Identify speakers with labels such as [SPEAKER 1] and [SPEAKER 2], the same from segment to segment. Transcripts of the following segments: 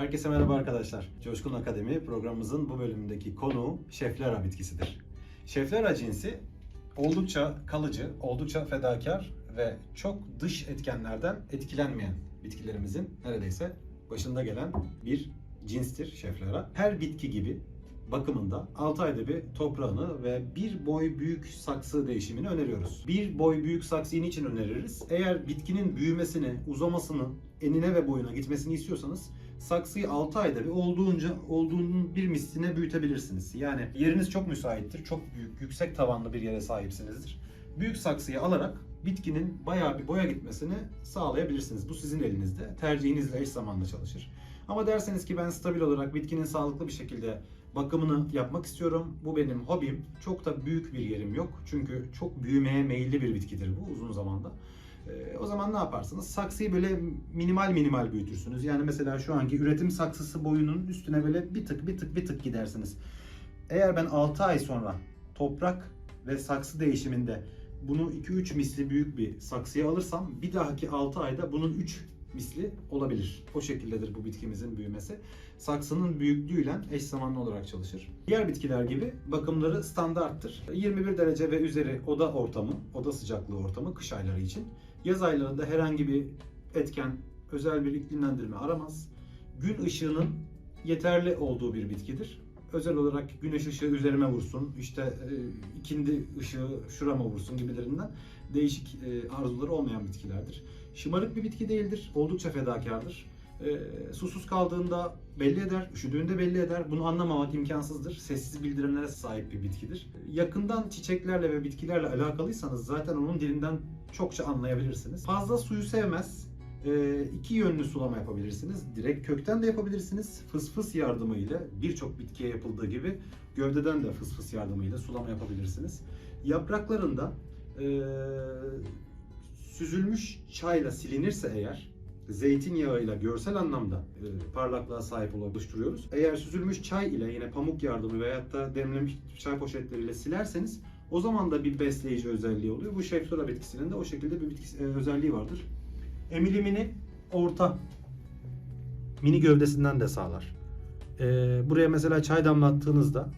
[SPEAKER 1] Herkese merhaba arkadaşlar. Coşkun Akademi programımızın bu bölümündeki konuğu Şeflera bitkisidir. Şeflera cinsi oldukça kalıcı, oldukça fedakar ve çok dış etkenlerden etkilenmeyen bitkilerimizin neredeyse başında gelen bir cinstir Şeflera. Her bitki gibi bakımında 6 ayda bir toprağını ve bir boy büyük saksı değişimini öneriyoruz. Bir boy büyük saksıyı niçin öneririz? Eğer bitkinin büyümesini, uzamasını, enine ve boyuna gitmesini istiyorsanız saksıyı 6 ayda bir olduğunca olduğunun bir misline büyütebilirsiniz. Yani yeriniz çok müsaittir, çok büyük, yüksek tavanlı bir yere sahipsinizdir. Büyük saksıyı alarak bitkinin bayağı bir boya gitmesini sağlayabilirsiniz. Bu sizin elinizde. Tercihinizle eş zamanlı çalışır. Ama derseniz ki ben stabil olarak bitkinin sağlıklı bir şekilde bakımını yapmak istiyorum. Bu benim hobim. Çok da büyük bir yerim yok. Çünkü çok büyümeye meyilli bir bitkidir bu uzun zamanda. Ee, o zaman ne yaparsınız? Saksıyı böyle minimal minimal büyütürsünüz. Yani mesela şu anki üretim saksısı boyunun üstüne böyle bir tık bir tık bir tık gidersiniz. Eğer ben 6 ay sonra toprak ve saksı değişiminde bunu 2-3 misli büyük bir saksıya alırsam bir dahaki 6 ayda bunun 3 misli olabilir. O şekildedir bu bitkimizin büyümesi. Saksının büyüklüğüyle eş zamanlı olarak çalışır. Diğer bitkiler gibi bakımları standarttır. 21 derece ve üzeri oda ortamı, oda sıcaklığı ortamı kış ayları için. Yaz aylarında herhangi bir etken, özel bir iklimlendirme aramaz. Gün ışığının yeterli olduğu bir bitkidir. Özel olarak güneş ışığı üzerime vursun, işte e, ikindi ışığı şurama vursun gibilerinden değişik e, arzuları olmayan bitkilerdir. Şımarık bir bitki değildir, oldukça fedakardır. E, susuz kaldığında belli eder, üşüdüğünde belli eder. Bunu anlamamak imkansızdır. Sessiz bildirimlere sahip bir bitkidir. Yakından çiçeklerle ve bitkilerle alakalıysanız zaten onun dilinden çokça anlayabilirsiniz. Fazla suyu sevmez. E, iki yönlü sulama yapabilirsiniz. Direkt kökten de yapabilirsiniz. Fısfıs yardımıyla birçok bitkiye yapıldığı gibi gövdeden de fısfıs yardımıyla sulama yapabilirsiniz. Yapraklarında e, süzülmüş çayla silinirse eğer zeytinyağıyla görsel anlamda e, parlaklığa sahip oluşturuyoruz. Eğer süzülmüş çay ile yine pamuk yardımı veyahut da demlenmiş çay poşetleriyle silerseniz o zaman da bir besleyici özelliği oluyor. Bu Şeflora bitkisinin de o şekilde bir bitki, e, özelliği vardır. Emilimini orta mini gövdesinden de sağlar. E, buraya mesela çay damlattığınızda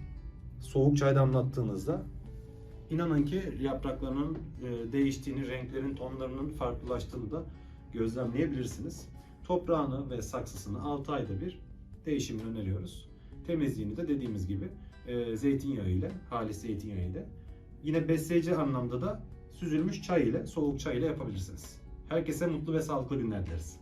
[SPEAKER 1] soğuk çay damlattığınızda İnanın ki yapraklarının e, değiştiğini, renklerin tonlarının farklılaştığını da gözlemleyebilirsiniz. Toprağını ve saksısını 6 ayda bir değişimini öneriyoruz. Temizliğini de dediğimiz gibi e, zeytinyağı ile, halis zeytinyağı ile yine besleyici anlamda da süzülmüş çay ile, soğuk çay ile yapabilirsiniz. Herkese mutlu ve sağlıklı günler dileriz.